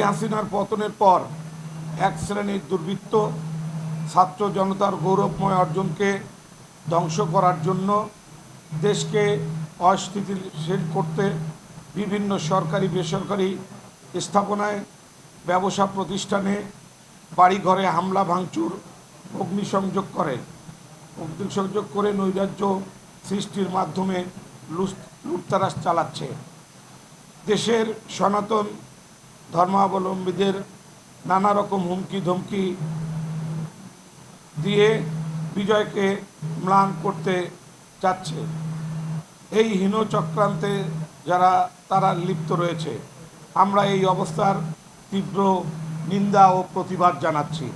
হাসিনার পতনের পর এক শ্রেণির দুর্বৃত্ত ছাত্র জনতার গৌরবময় অর্জনকে ধ্বংস করার জন্য দেশকে অস্থিতিশীল করতে বিভিন্ন সরকারি, বেসরকারি স্থাপনায়, ব্যবসা প্রতিষ্ঠানে বাড়িঘরে হামলা, ভাঙচুর, অগ্নিসংযোগ করে। অগ্নিসংযোগ করে নৈরাজ্য সৃষ্টির মাধ্যমে লুস- লুটতারাস চালাচ্ছে। দেশের সনাতন ধর্মাবলম্বীদের নানা রকম হুমকি ধমকি দিয়ে বিজয়কে ম্লান করতে চাচ্ছে। এই হীন চক্রান্তে যারা, তারা লিপ্ত রয়েছে। আমরা এই অবস্থার তীব্র নিন্দা ও প্রতিবাদ জানাচ্ছি।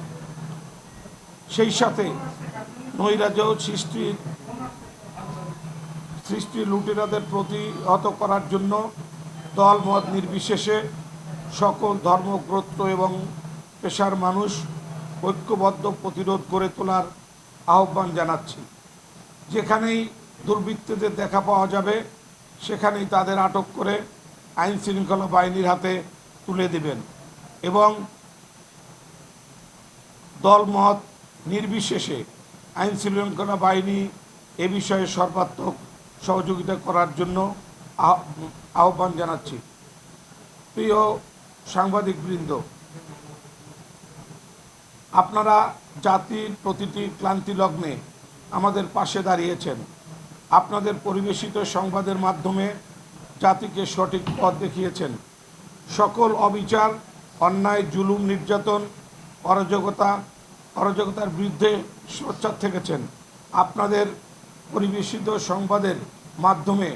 সেই সাথে নৈরাজ্য সৃষ্টির সৃষ্টি লুটেরাদের প্রতিহত করার জন্য দল মত নির্বিশেষে সকল ধর্মগ্রস্ত এবং পেশার মানুষ ঐক্যবদ্ধ প্রতিরোধ করে তোলার আহ্বান জানাচ্ছি। যেখানেই দুর্বৃত্তদের দেখা পাওয়া যাবে, সেখানেই তাদের আটক করে আইন শৃঙ্খলা বাহিনীর হাতে তুলে দেবেন এবং দলমত নির্বিশেষে আইন শৃঙ্খলা বাহিনী এ বিষয়ে সর্বাত্মক সহযোগিতা করার জন্য আহ্বান জানাচ্ছি। প্রিয় সাংবাদিকবৃন্দ, আপনারা জাতির প্রতিটি ক্লান্তি লগ্নে আমাদের পাশে দাঁড়িয়েছেন। আপনাদের পরিবেশিত সংবাদের মাধ্যমে জাতিকে সঠিক পথ দেখিয়েছেন। সকল অবিচার, অন্যায়, জুলুম, নির্যাতন, অরাজকতা, অরাজকতার বিরুদ্ধে সোচ্চার থেকেছেন। আপনাদের পরিবেশিত সংবাদের মাধ্যমে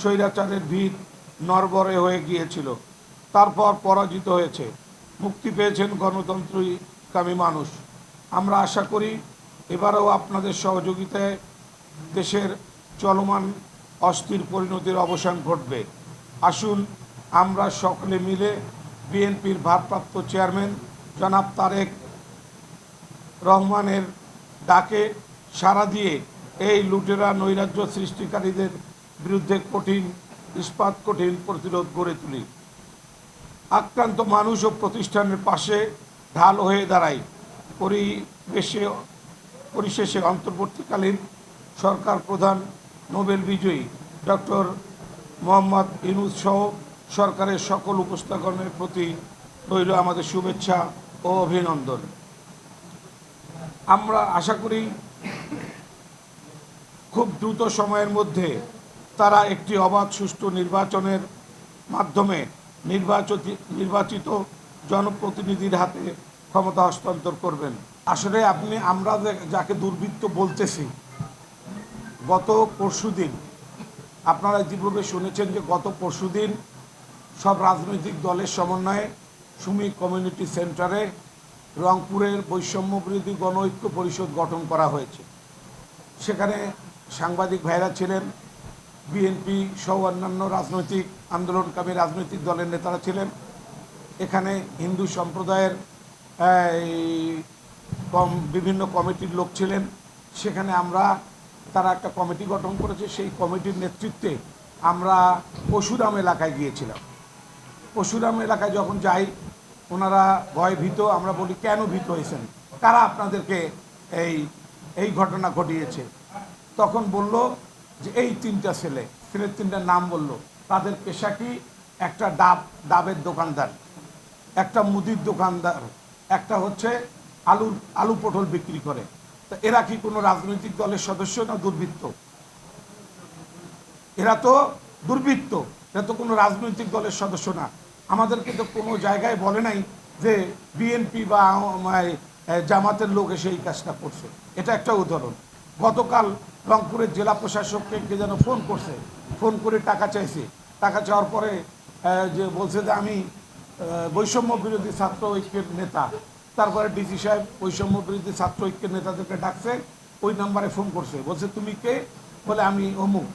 স্বৈরাচারের ভিত নরবরে হয়ে গিয়েছিল। তারপর পরাজিত হয়েছে। মুক্তি পেয়েছেন গণতন্ত্রকামী মানুষ। আমরা আশা করি এবারেও আপনাদের সহযোগিতায় দেশের চলমান অস্থির পরিণতির অবসান ঘটবে। আসুন, আমরা সকলে মিলে বিএনপির ভারপ্রাপ্ত চেয়ারম্যান জনাব তারেক রহমানের ডাকে সাড়া দিয়ে এই লুটেরা নৈরাজ্য সৃষ্টিকারীদের বিরুদ্ধে কঠিন, ইস্পাত কঠিন প্রতিরোধ গড়ে তুলি। আক্রান্ত মানুষ ও প্রতিষ্ঠানের পাশে ঢাল হয়ে দাঁড়াই পরিবেশে, পরিশেষে অন্তর্বর্তীকালীন সরকার প্রধান নোবেল বিজয়ী ডক্টর মোহাম্মদ ইনুস সহ সরকারের সকল উপস্থাপনের প্রতি রইল আমাদের শুভেচ্ছা ও অভিনন্দন। আমরা আশা করি খুব দ্রুত সময়ের মধ্যে তারা একটি অবাধ সুষ্ঠু নির্বাচনের মাধ্যমে নির্বাচিত নির্বাচিত জনপ্রতিনিধির হাতে ক্ষমতা হস্তান্তর করবেন। আসলে আপনি, আমরা যাকে দুর্বৃত্ত বলতেছি, গত পরশুদিন আপনারা যেভাবে শুনেছেন যে গত পরশুদিন সব রাজনৈতিক দলের সমন্বয়ে সুমি কমিউনিটি সেন্টারে রংপুরের বৈষম্য বিরোধী গণঐক্য পরিষদ গঠন করা হয়েছে। সেখানে সাংবাদিক ভাইরা ছিলেন বিএনপি সহ অন্যান্য রাজনৈতিক আন্দোলনকামী রাজনৈতিক দলের নেতারা ছিলেন। এখানে হিন্দু সম্প্রদায়ের কম, বিভিন্ন কমিটির লোক ছিলেন। সেখানে আমরা, তারা একটা কমিটি গঠন করেছে। সেই কমিটির নেতৃত্বে আমরা পশুরাম এলাকায় গিয়েছিলাম। পশুরাম এলাকায় যখন যাই, ওনারা ভয় ভীত, আমরা বলি, কেন ভীত হয়েছেন? কারা আপনাদেরকে এই এই ঘটনা ঘটিয়েছে? তখন বলল যে এই তিনটা ছেলে, ছেলের তিনটার নাম বলল, তাদের পেশা কি? একটা ডাব, ডাবের দোকানদার, একটা মুদির দোকানদার, একটা হচ্ছে আলুর, আলু পটল বিক্রি করে। তা এরা কি কোনো রাজনৈতিক দলের সদস্য না দুর্বৃত্ত? এরা তো দুর্বৃত্ত, এরা তো কোনো রাজনৈতিক দলের সদস্য না। আমাদেরকে তো কোনো জায়গায় বলে নাই যে বিএনপি বা জামাতের লোক এসে এই কাজটা করছে। এটা একটা উদাহরণ। গতকাল রংপুরের জেলা প্রশাসককে কে যেন ফোন করছে, ফোন করে টাকা চাইছে। টাকা চাওয়ার পরে যে বলছে যে আমি বৈষম্য বিরোধী ছাত্র ঐক্যের নেতা। তারপরে ডিসি সাহেব বৈষম্য বিরোধী ছাত্র ঐক্যের নেতাদেরকে ডাকছে, ওই নাম্বারে ফোন করছে। বলছে, তুমি কে? বলে, আমি অমুক।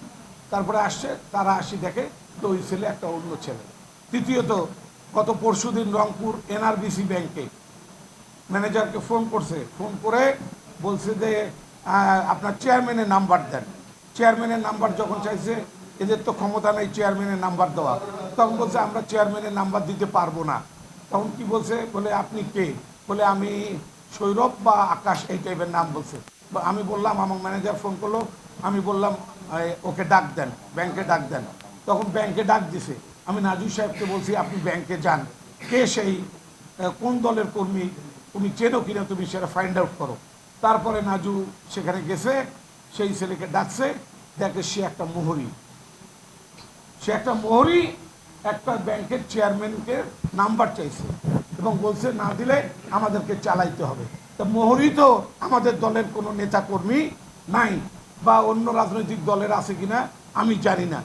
তারপরে আসছে, তারা আসি দেখে তো ওই ছেলে একটা অন্য ছেলে। তৃতীয়ত, গত পরশুদিন রংপুর এনআরবিসি ব্যাংকে ম্যানেজারকে ফোন করছে। ফোন করে বলছে যে আপনার চেয়ারম্যানের নাম্বার দেন। চেয়ারম্যানের নাম্বার যখন চাইছে, এদের তো ক্ষমতা নেই চেয়ারম্যানের নাম্বার দেওয়া। তখন বলছে, আমরা চেয়ারম্যানের নাম্বার দিতে পারব না। তখন কি বলছে? বলে, আপনি কে? বলে, আমি সৌরভ বা আকাশ, এই টাইপের নাম বলছে। আমি বললাম, আমার ম্যানেজার ফোন করল, আমি বললাম ওকে ডাক দেন, ব্যাংকে ডাক দেন। তখন ব্যাংকে ডাক দিছে। আমি নাজু সাহেবকে বলছি, আপনি ব্যাংকে যান। কে সেই কোন দলের কর্মী? তুমি চেনো কিনা? তুমি সেটা ফাইন্ড আউট করো। তারপরে নাজু সেখানে গেছে, সেই ছেলেকে ডাকছে, দেখে সে একটা মোহরি। সে একটা মোহরি একটা ব্যাংকের চেয়ারম্যানকে নাম্বার চাইছে এবং বলছে, না দিলে আমাদেরকে চালাইতে হবে। তা মোহরি তো আমাদের দলের কোনো নেতা কর্মী নাই বা অন্য রাজনৈতিক দলের আছে কিনা আমি জানি না।